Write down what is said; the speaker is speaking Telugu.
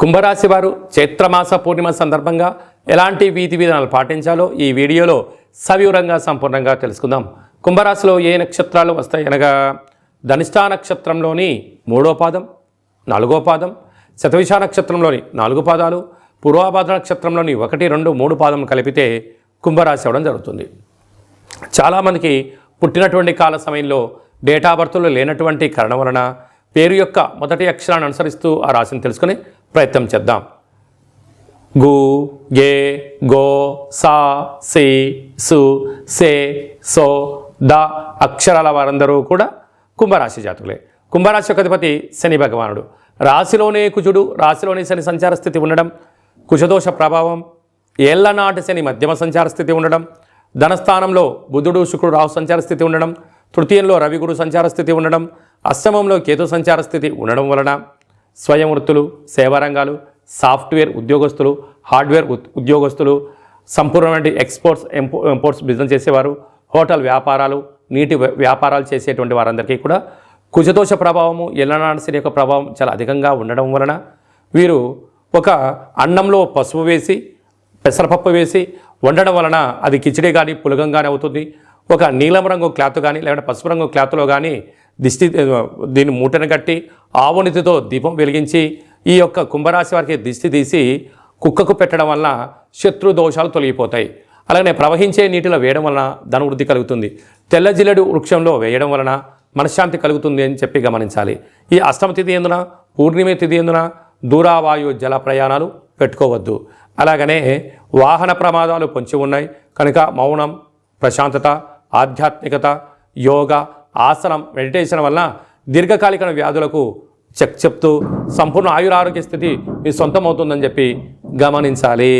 కుంభరాశి వారు చైత్రమాస పూర్ణిమ సందర్భంగా ఎలాంటి వీధి విధానాలు పాటించాలో ఈ వీడియోలో సవివరంగా సంపూర్ణంగా తెలుసుకుందాం. కుంభరాశిలో ఏ నక్షత్రాలు వస్తాయి అనగా ధనిష్టా నక్షత్రంలోని మూడో పాదం నాలుగో పాదం శతవిష నక్షత్రంలోని నాలుగు పాదాలు పూర్వాభాద్ర నక్షత్రంలోని ఒకటి రెండు మూడు పాదం కలిపితే కుంభరాశి అవ్వడం జరుగుతుంది. చాలామందికి పుట్టినటువంటి కాల సమయంలో డేటా బర్త్లో లేనటువంటి కారణం వలన పేరు యొక్క మొదటి అక్షరాన్ని అనుసరిస్తూ ఆ రాశిని తెలుసుకుని ప్రయత్నం చేద్దాం. గు గే గో సా సి సు సే సో ద అక్షరాల వారందరూ కూడా కుంభరాశి జాతకులే. కుంభరాశి యొక్క అధిపతి శని భగవానుడు. రాశిలోనే కుజుడు రాశిలోనే శని సంచార స్థితి ఉండడం కుజదోష ప్రభావం ఏళ్ళనాటి శని మధ్యమ సంచార స్థితి ఉండడం ధనస్థానంలో బుధుడు శుక్రుడు రాహు సంచార స్థితి ఉండడం తృతీయంలో రవి గురు సంచార స్థితి ఉండడం అష్టమంలో కేతు సంచార స్థితి ఉండడం వలన స్వయం వృత్తులు సేవారంగాలు సాఫ్ట్వేర్ ఉద్యోగస్తులు హార్డ్వేర్ ఉద్యోగస్తులు సంపూర్ణమైన ఎక్స్పోర్ట్స్ ఎంపో ఇంపోర్ట్స్ బిజినెస్ చేసేవారు హోటల్ వ్యాపారాలు నీటి వ్యాపారాలు చేసేటువంటి వారందరికీ కూడా కుజదోష ప్రభావము ఎల్లనాడసిరి యొక్క ప్రభావం చాలా అధికంగా ఉండడం వలన వీరు ఒక అన్నంలో పసుపు వేసి పెసరపప్పు వేసి వండడం వలన అది కిచిడి కానీ పులగం కానీ అవుతుంది. ఒక నీలం రంగు క్లాత్ కానీ లేదంటే పసుపు రంగు క్లాత్లో కానీ దిష్టి దీన్ని మూటను కట్టి ఆవునితితో దీపం వెలిగించి ఈ యొక్క కుంభరాశి వారికి దిష్టి తీసి కుక్కకు పెట్టడం వలన శత్రు దోషాలు తొలగిపోతాయి. అలాగే ప్రవహించే నీటిలో వేయడం వలన ధనవృద్ధి కలుగుతుంది. తెల్ల జిల్లెడు వృక్షంలో వేయడం వలన మనశ్శాంతి కలుగుతుంది అని చెప్పి గమనించాలి. ఈ అష్టమ తిథి ఎందున పూర్ణిమ తిథి ఎందున దూరావాయు జల ప్రయాణాలు పెట్టుకోవద్దు. అలాగనే వాహన ప్రమాదాలు పొంచి ఉన్నాయి. కనుక మౌనం ప్రశాంతత ఆధ్యాత్మికత యోగా ఆసనం మెడిటేషన్ వలన దీర్ఘకాలిక వ్యాధులకు చెక్ చెప్తూ సంపూర్ణ ఆయురారోగ్య స్థితి మీ సొంతం అవుతుందని చెప్పి గమనించాలి.